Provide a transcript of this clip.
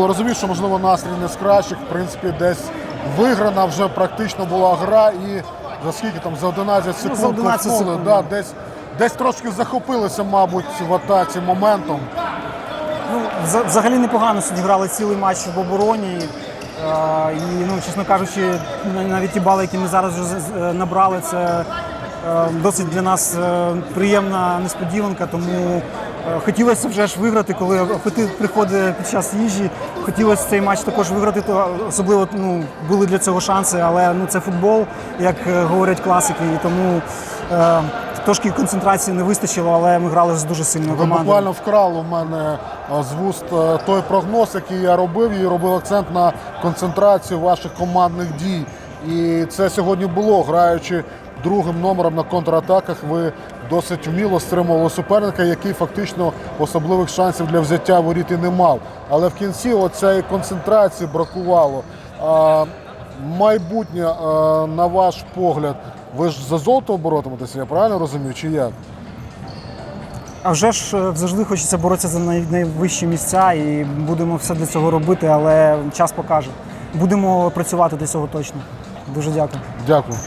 Розумію, що можливо настрій не з кращих. В принципі, десь виграна вже практично була гра, і за скільки там за 11 секунд Ну, за 11 копнули, секунд, Да, да. десь, десь трошки захопилися, мабуть, в атаці моментом. Ну, вза- взагалі непогано сьогодні грали цілий матч в обороні. Е, І, ну, чесно кажучи, на- навіть ті бали, які ми зараз вже з- з- е, набрали, це е, досить для нас е, приємна несподіванка. Тому хотілося вже ж виграти, коли апетит приходить під час їжі. Хотілося цей матч також виграти, то особливо ну, були для цього шанси, але ну, це футбол, як е, говорять класики, і тому е, трошки концентрації не вистачило, але ми грали з дуже сильною командою. буквально вкрали у мене з вуст е, той прогноз, який я робив, і робив акцент на концентрацію ваших командних дій. І це сьогодні було, граючи другим номером на контратаках, ви досить вміло стримували суперника, який фактично особливих шансів для взяття воріт і не мав. Але в кінці оцеї концентрації бракувало. А, майбутнє, е, на ваш погляд, ви ж за золото оборотиметеся, я правильно розумію, чи як? А вже ж е, завжди хочеться боротися за найвищі місця і будемо все для цього робити, але час покаже. Будемо працювати для цього точно. Дуже дякую. Дякую.